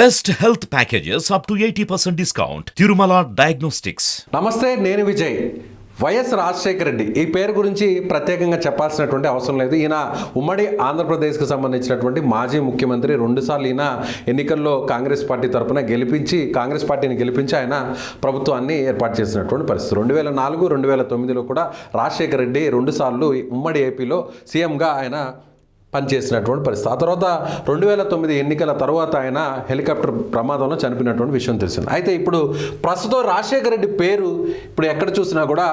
Best health packages up to eighty percent discount Tirumala diagnostics నమస్తే నేను Vijay. YS Rajasekhara Reddy. ఈ పేరు గురించి ప్రత్యేకంగా చెప్పాల్సినటువంటి అవసరం లేదు. ఈయన ఉమ్మడి ఆంధ్రప్రదేశ్కి సంబంధించినటువంటి మాజీ ముఖ్యమంత్రి రెండుసార్లు ఈయన ఎన్నికల్లో కాంగ్రెస్ పార్టీ తరపున గెలిపించి కాంగ్రెస్ పార్టీని గెలిపించి ఆయన ప్రభుత్వాన్ని ఏర్పాటు చేసినటువంటి పరిస్థితి. రెండు వేల నాలుగు రెండు వేల తొమ్మిదిలో కూడా రాజశేఖర రెడ్డి రెండుసార్లు ఉమ్మడి ఏపీలో సీఎంగా ఆయన పనిచేసినటువంటి పరిస్థితి. ఆ తర్వాత రెండు వేల తొమ్మిది ఎన్నికల తర్వాత ఆయన హెలికాప్టర్ ప్రమాదంలో చనిపోయినటువంటి విషయం తెలిసింది. అయితే ఇప్పుడు ప్రస్తుతం రాజశేఖర రెడ్డి పేరు ఇప్పుడు ఎక్కడ చూసినా కూడా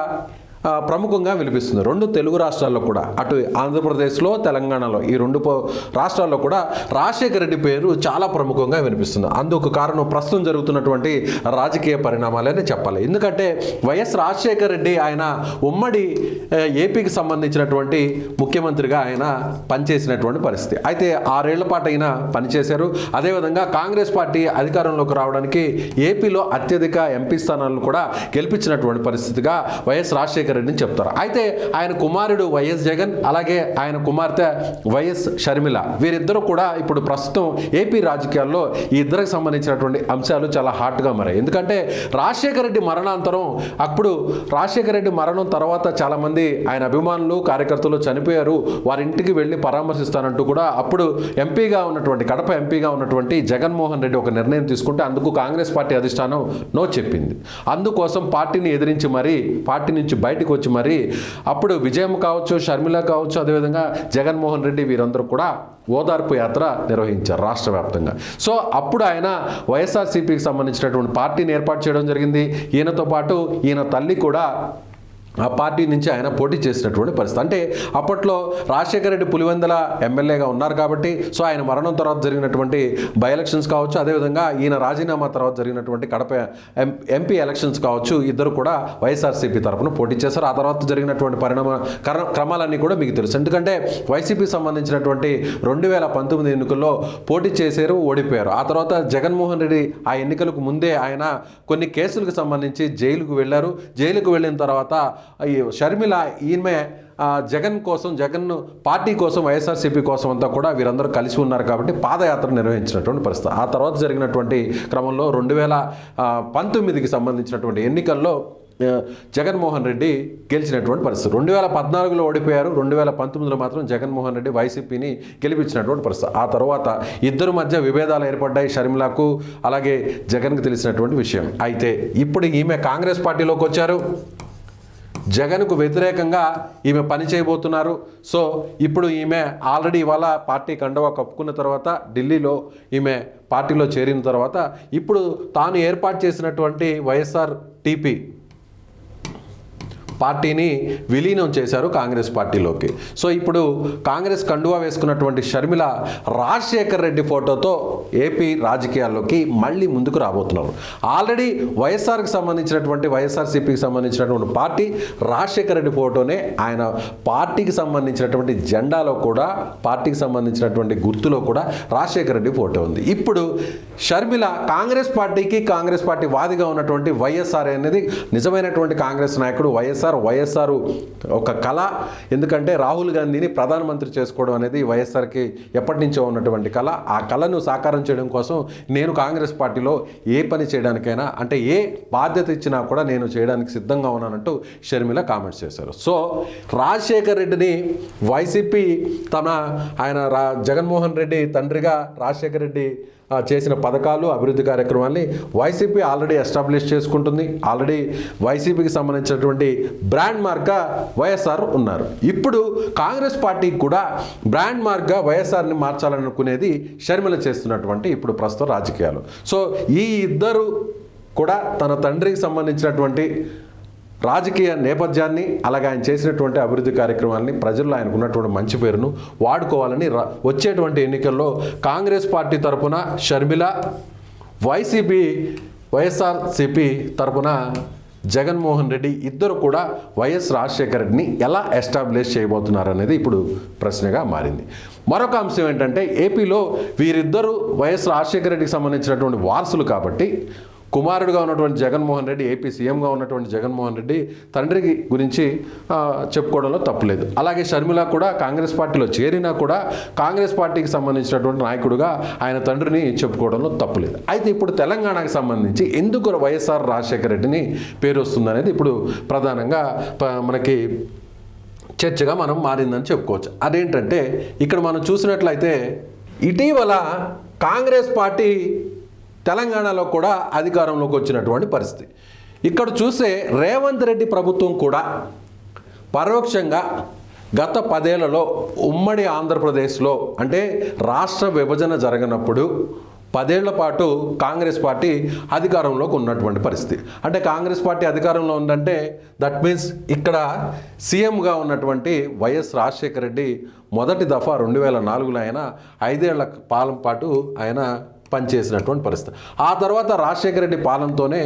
ప్రముఖంగా వినిపిస్తుంది. రెండు తెలుగు రాష్ట్రాల్లో కూడా అటు ఆంధ్రప్రదేశ్లో తెలంగాణలో ఈ రెండు పో- రాష్ట్రాల్లో కూడా రాజశేఖర రెడ్డి పేరు చాలా ప్రముఖంగా వినిపిస్తుంది. అందుకు కారణం ప్రస్తుతం జరుగుతున్నటువంటి రాజకీయ పరిణామాలనే చెప్పాలి. ఎందుకంటే వైఎస్ రాజశేఖర రెడ్డి ఆయన ఉమ్మడి ఏపీకి సంబంధించినటువంటి ముఖ్యమంత్రిగా ఆయన పనిచేసినటువంటి పరిస్థితి. అయితే ఆరేళ్ళ పాటు ఆయన పనిచేశారు. అదేవిధంగా కాంగ్రెస్ పార్టీ అధికారంలోకి రావడానికి ఏపీలో అత్యధిక ఎంపీ స్థానాలను కూడా గెలిపించినటువంటి పరిస్థితిగా వైఎస్ రాజశేఖర రెడ్డిని చెప్తారు. అయితే ఆయన కుమారుడు వైఎస్ జగన్ అలాగే ఆయన కుమార్తె వైఎస్ షర్మిల వీరిద్దరూ కూడా ఇప్పుడు ప్రస్తుతం ఏపీ రాజకీయాల్లో ఈ ఇద్దరికి సంబంధించినటువంటి అంశాలు చాలా హాట్గా మారాయి. ఎందుకంటే రాజశేఖర రెడ్డి మరణాంతరం అప్పుడు రాజశేఖర రెడ్డి మరణం తర్వాత చాలామంది ఆయన అభిమానులు కార్యకర్తలు చనిపోయారు. వారి ఇంటికి వెళ్ళి పరామర్శిస్తానంటూ కూడా అప్పుడు ఎంపీగా ఉన్నటువంటి కడప ఎంపీగా ఉన్నటువంటి జగన్మోహన్ రెడ్డి ఒక నిర్ణయం తీసుకుంటే అందుకు కాంగ్రెస్ పార్టీ అధిష్టానం నో చెప్పింది. అందుకోసం పార్టీని ఎదిరించి మరీ పార్టీ నుంచి బయట బయటకు వచ్చి మరీ అప్పుడు విజయం కావచ్చు షర్మిల కావచ్చు అదేవిధంగా జగన్మోహన్ రెడ్డి వీరందరూ కూడా ఓదార్పు యాత్ర నిర్వహించారు రాష్ట్ర వ్యాప్తంగా. సో అప్పుడు ఆయన వైఎస్ఆర్సీపీకి సంబంధించినటువంటి పార్టీని ఏర్పాటు చేయడం జరిగింది. ఈయనతో పాటు ఈయన తల్లి కూడా ఆ పార్టీ నుంచి ఆయన పోటీ చేసినటువంటి పరిస్థితి. అంటే అప్పట్లో రాజశేఖర రెడ్డి పులివెందల ఎమ్మెల్యేగా ఉన్నారు కాబట్టి సో ఆయన మరణం తర్వాత జరిగినటువంటి బై ఎలక్షన్స్ కావచ్చు అదేవిధంగా ఈయన రాజీనామా తర్వాత జరిగినటువంటి కడప ఎం- ఎంపీ ఎలక్షన్స్ కావచ్చు ఇద్దరు కూడా వైఎస్ఆర్సీపీ తరఫున పోటీ చేశారు. ఆ తర్వాత జరిగినటువంటి పరిణామ కర- క్రమాలన్నీ కూడా మీకు తెలుసు. ఎందుకంటే వైసీపీ సంబంధించినటువంటి రెండు వేల పంతొమ్మిది ఎన్నికల్లో పోటీ చేశారు ఓడిపోయారు. ఆ తర్వాత జగన్మోహన్ రెడ్డి ఆ ఎన్నికలకు ముందే ఆయన కొన్ని కేసులకు సంబంధించి జైలుకు వెళ్ళారు. జైలుకు వెళ్ళిన తర్వాత షర్మిల ఈమె జగన్ కోసం జగన్ పార్టీ కోసం వైఎస్ఆర్సీపీ కోసం అంతా కూడా వీరందరూ కలిసి ఉన్నారు కాబట్టి పాదయాత్ర నిర్వహించినటువంటి పరిస్థితి. ఆ తర్వాత జరిగినటువంటి క్రమంలో రెండు వేల పంతొమ్మిదికి సంబంధించినటువంటి ఎన్నికల్లో జగన్మోహన్ రెడ్డి గెలిచినటువంటి పరిస్థితి. రెండు వేల పద్నాలుగులో ఓడిపోయారు రెండు వేల పంతొమ్మిదిలో మాత్రం జగన్మోహన్ రెడ్డి వైసీపీని గెలిపించినటువంటి పరిస్థితి. ఆ తర్వాత ఇద్దరు మధ్య విభేదాలు ఏర్పడ్డాయి షర్మిలకు అలాగే జగన్కి తెలిసినటువంటి విషయం. అయితే ఇప్పుడు ఈమె కాంగ్రెస్ పార్టీలోకి వచ్చారు. జగన్కు వ్యతిరేకంగా ఈమె పని చేయబోతున్నారు. సో ఇప్పుడు ఈమె ఆల్రెడీ ఇవాళ పార్టీ కండవా కప్పుకున్న తర్వాత ఢిల్లీలో ఈమె పార్టీలో చేరిన తర్వాత ఇప్పుడు తాను ఏర్పాటు చేసినటువంటి వైఎస్ఆర్ టీపీ పార్టీని విలీనం చేశారు కాంగ్రెస్ పార్టీలోకి. సో ఇప్పుడు కాంగ్రెస్ కండువా వేసుకున్నటువంటి షర్మిల రాజశేఖర్ రెడ్డి ఫోటోతో ఏపీ రాజకీయాల్లోకి మళ్ళీ ముందుకు రాబోతున్నారు. ఆల్రెడీ వైఎస్ఆర్కి సంబంధించినటువంటి వైఎస్ఆర్సీపీకి సంబంధించినటువంటి పార్టీ రాజశేఖర్ రెడ్డి ఫోటోనే ఆయన పార్టీకి సంబంధించినటువంటి జెండాలో కూడా పార్టీకి సంబంధించినటువంటి గుర్తులో కూడా రాజశేఖర్ రెడ్డి ఫోటో ఉంది. ఇప్పుడు షర్మిల కాంగ్రెస్ పార్టీకి కాంగ్రెస్ పార్టీ వాదిగా ఉన్నటువంటి వైఎస్ఆర్ అనేది నిజమైనటువంటి కాంగ్రెస్ నాయకుడు వైఎస్ఆర్ వైఎస్ఆర్ ఒక కళ. ఎందుకంటే రాహుల్ గాంధీని ప్రధానమంత్రి చేసుకోవడం అనేది వైఎస్ఆర్కి ఎప్పటి నుంచో ఉన్నటువంటి కళ. ఆ కళను సాకారం చేయడం కోసం నేను కాంగ్రెస్ పార్టీలో ఏ పని చేయడానికైనా అంటే ఏ బాధ్యత ఇచ్చినా కూడా నేను చేయడానికి సిద్ధంగా ఉన్నానంటూ షర్మిల కామెంట్స్ చేశారు. సో రాజశేఖర్ రెడ్డిని వైసీపీ తన ఆయన రా జగన్మోహన్ రెడ్డి తండ్రిగా రాజశేఖర్ రెడ్డి చేసిన పథకాలు అభివృద్ధి కార్యక్రమాల్ని వైసీపీ ఆల్రెడీ ఎస్టాబ్లిష్ చేసుకుంటుంది. ఆల్రెడీ వైసీపీకి సంబంధించినటువంటి బ్రాండ్ మార్క్గా వైఎస్ఆర్ ఉన్నారు. ఇప్పుడు కాంగ్రెస్ పార్టీకి కూడా బ్రాండ్ మార్క్గా వైఎస్ఆర్ని మార్చాలనుకునేది షర్మిల చేస్తున్నటువంటి ఇప్పుడు ప్రస్తుత రాజకీయాలు. సో ఈ ఇద్దరు కూడా తన తండ్రికి సంబంధించినటువంటి రాజకీయ నేపథ్యాన్ని అలాగే ఆయన చేసినటువంటి అభివృద్ధి కార్యక్రమాలని ప్రజల్లో ఆయనకు ఉన్నటువంటి మంచి పేరును వాడుకోవాలని రా- వచ్చేటువంటి ఎన్నికల్లో కాంగ్రెస్ పార్టీ తరపున షర్మిల వైసీపీ వైఎస్ఆర్సిపి తరపున జగన్మోహన్ రెడ్డి ఇద్దరు కూడా వైఎస్ రాజశేఖర రెడ్డిని ఎలా ఎస్టాబ్లిష్ చేయబోతున్నారు అనేది ఇప్పుడు ప్రశ్నగా మారింది. మరొక అంశం ఏంటంటే ఏపీలో వీరిద్దరూ వైఎస్ రాజశేఖర రెడ్డికి సంబంధించినటువంటి వారసులు కాబట్టి కుమారుడుగా ఉన్నటువంటి జగన్మోహన్ రెడ్డి ఏపీ సీఎంగా ఉన్నటువంటి జగన్మోహన్ రెడ్డి తండ్రికి గురించి చెప్పుకోవడంలో తప్పులేదు. అలాగే షర్మిల కూడా కాంగ్రెస్ పార్టీలో చేరినా కూడా కాంగ్రెస్ పార్టీకి సంబంధించినటువంటి నాయకుడుగా ఆయన తండ్రిని చెప్పుకోవడంలో తప్పులేదు. అయితే ఇప్పుడు తెలంగాణకు సంబంధించి ఎందుకు వైఎస్ఆర్ రాజశేఖర రెడ్డిని పేరు వస్తుందనేది ఇప్పుడు ప్రధానంగా మనకి చర్చగా మనం మారిందని చెప్పుకోవచ్చు. అదేంటంటే ఇక్కడ మనం చూసినట్లయితే ఇటీవల కాంగ్రెస్ పార్టీ తెలంగాణలో కూడా అధికారంలోకి వచ్చినటువంటి పరిస్థితి. ఇక్కడ చూస్తే రేవంత్ రెడ్డి ప్రభుత్వం కూడా పరోక్షంగా గత పదేళ్ళలో ఉమ్మడి ఆంధ్రప్రదేశ్లో అంటే రాష్ట్ర విభజన జరగనప్పుడు పదేళ్ళ పాటు కాంగ్రెస్ పార్టీ అధికారంలోకి ఉన్నటువంటి పరిస్థితి. అంటే కాంగ్రెస్ పార్టీ అధికారంలో ఉందంటే దట్ మీన్స్ ఇక్కడ సీఎంగా ఉన్నటువంటి వైఎస్ రాజశేఖర రెడ్డి మొదటి దఫా రెండు వేల నాలుగులో ఆయన ఐదేళ్ళ పాలన పాటు ఆయన పనిచేసినటువంటి పరిస్థితి. ఆ తర్వాత రాజశేఖర రెడ్డి పాలనతోనే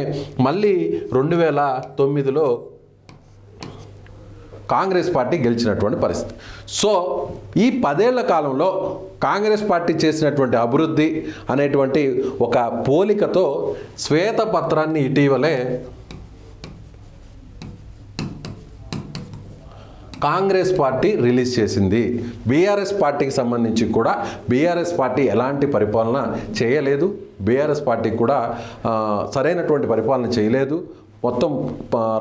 మళ్ళీ రెండు వేల తొమ్మిదిలో కాంగ్రెస్ పార్టీ గెలిచినటువంటి పరిస్థితి. సో ఈ పదేళ్ళ కాలంలో కాంగ్రెస్ పార్టీ చేసినటువంటి అభివృద్ధి అనేటువంటి ఒక పోలికతో శ్వేతపత్రాన్ని ఇటీవలే కాంగ్రెస్ పార్టీ రిలీజ్ చేసింది. బీఆర్ఎస్ పార్టీకి సంబంధించి కూడా బీఆర్ఎస్ పార్టీ ఎలాంటి పరిపాలన చేయలేదు. బీఆర్ఎస్ పార్టీ కూడా సరైనటువంటి పరిపాలన చేయలేదు. మొత్తం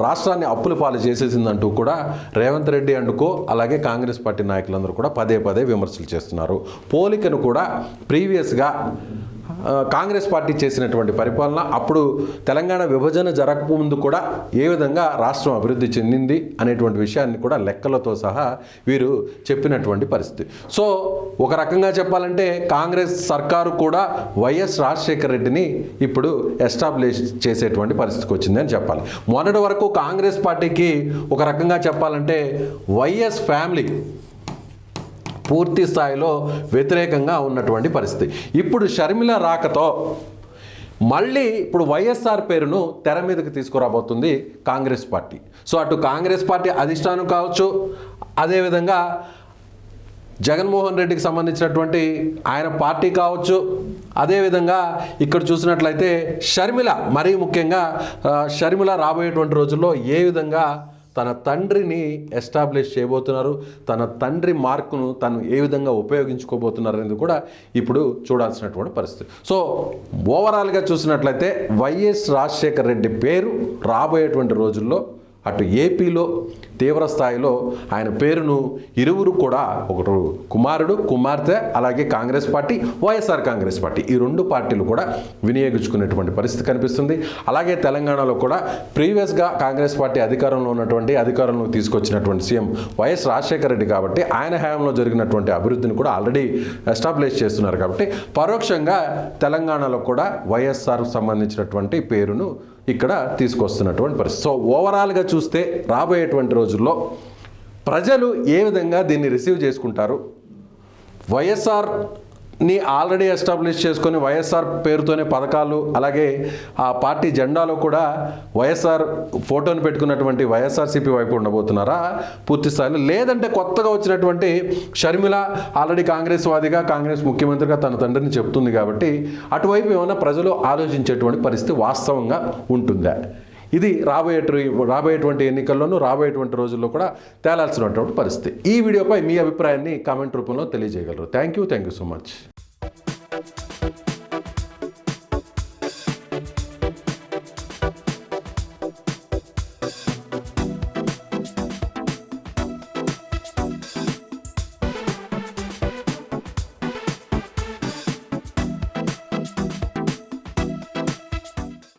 రాష్ట్రాన్ని అప్పుల పాలు చేసేసిందంటూ కూడా రేవంత్ రెడ్డి అండుకో అలాగే కాంగ్రెస్ పార్టీ నాయకులందరూ కూడా పదే పదే విమర్శలు చేస్తున్నారు. పోలికను కూడా ప్రీవియస్గా కాంగ్రెస్ పార్టీ చేసినటువంటి పరిపాలన అప్పుడు తెలంగాణ విభజన జరగకముందు కూడా ఏ విధంగా రాష్ట్రం అభివృద్ధి చెందింది అనేటువంటి విషయాన్ని కూడా లెక్కలతో సహా వీరు చెప్పినటువంటి పరిస్థితి. సో ఒక రకంగా చెప్పాలంటే కాంగ్రెస్ సర్కారు కూడా వైఎస్ రాజశేఖర రెడ్డిని ఇప్పుడు ఎస్టాబ్లిష్ చేసేటువంటి పరిస్థితికి వచ్చింది అని చెప్పాలి. మొన్నటి వరకు కాంగ్రెస్ పార్టీకి ఒక రకంగా చెప్పాలంటే వైఎస్ ఫ్యామిలీ పూర్తి స్థాయిలో వ్యతిరేకంగా ఉన్నటువంటి పరిస్థితి. ఇప్పుడు షర్మిల రాకతో మళ్ళీ ఇప్పుడు వైఎస్ఆర్ పేరును తెర మీదకి తీసుకురాబోతుంది కాంగ్రెస్ పార్టీ. సో అటు కాంగ్రెస్ పార్టీ అధిష్టానం కావచ్చు అదేవిధంగా జగన్మోహన్ రెడ్డికి సంబంధించినటువంటి ఆయన పార్టీ కావచ్చు అదేవిధంగా ఇక్కడ చూసినట్లయితే షర్మిల మరీ ముఖ్యంగా షర్మిల రాబోయేటువంటి రోజుల్లో ఏ విధంగా తన తండ్రిని ఎస్టాబ్లిష్ చేయబోతున్నారు. తన తండ్రి మార్కును తను ఏ విధంగా ఉపయోగించుకోబోతున్నారు అనేది కూడా ఇప్పుడు చూడాల్సినటువంటి పరిస్థితి. సో ఓవరాల్గా చూసినట్లయితే వైఎస్ రాజశేఖర్ రెడ్డి పేరు రాబోయేటువంటి రోజుల్లో అటు ఏపీలో తీవ్ర స్థాయిలో ఆయన పేరును ఇరువురు కూడా ఒకరు కుమారుడు కుమార్తె అలాగే Congress party YSR Congress party ఈ రెండు పార్టీలు కూడా వినియోగించుకునేటువంటి పరిస్థితి కనిపిస్తుంది. అలాగే తెలంగాణలో కూడా ప్రీవియస్గా కాంగ్రెస్ పార్టీ అధికారంలో ఉన్నటువంటి అధికారంలో తీసుకొచ్చినటువంటి సీఎం వైఎస్ రాజశేఖర రెడ్డి కాబట్టి ఆయన హయాంలో జరిగినటువంటి అభివృద్ధిని కూడా ఆల్రెడీ ఎస్టాబ్లిష్ చేస్తున్నారు కాబట్టి పరోక్షంగా తెలంగాణలో కూడా వైఎస్ఆర్ సంబంధించినటువంటి పేరును ఇక్కడ తీసుకొస్తున్నటువంటి పరిస్థితి. సో ఓవరాల్గా చూస్తే రాబోయేటువంటి రోజుల్లో ప్రజలు ఏ విధంగా దీన్ని రిసీవ్ చేసుకుంటారు? వైఎస్ఆర్ ని ఆల్రెడీ ఎస్టాబ్లిష్ చేసుకొని వైఎస్ఆర్ పేరుతోనే పథకాలు అలాగే ఆ పార్టీ జెండాలో కూడా వైఎస్ఆర్ ఫోటోని పెట్టుకున్నటువంటి వైఎస్ఆర్సీపీ వైపు ఉండబోతున్నారా? పూర్తి స్థాయిలో లేదంటే కొత్తగా వచ్చినటువంటి షర్మిల ఆల్రెడీ కాంగ్రెస్ వాదిగా కాంగ్రెస్ ముఖ్యమంత్రిగా తన తండ్రిని చెప్తుంది కాబట్టి అటువైపు ఏమైనా ప్రజలు ఆలోచించేటువంటి పరిస్థితి వాస్తవంగా ఉంటుందా? ఇది రాబోయే రాబోయేటువంటి ఎన్నికల్లోనూ రాబోయేటువంటి రోజుల్లో కూడా తేలాల్సినటువంటి పరిస్థితి. ఈ వీడియోపై మీ అభిప్రాయాన్ని కామెంట్ రూపంలో తెలియజేయగలరు. Thank you thank you so much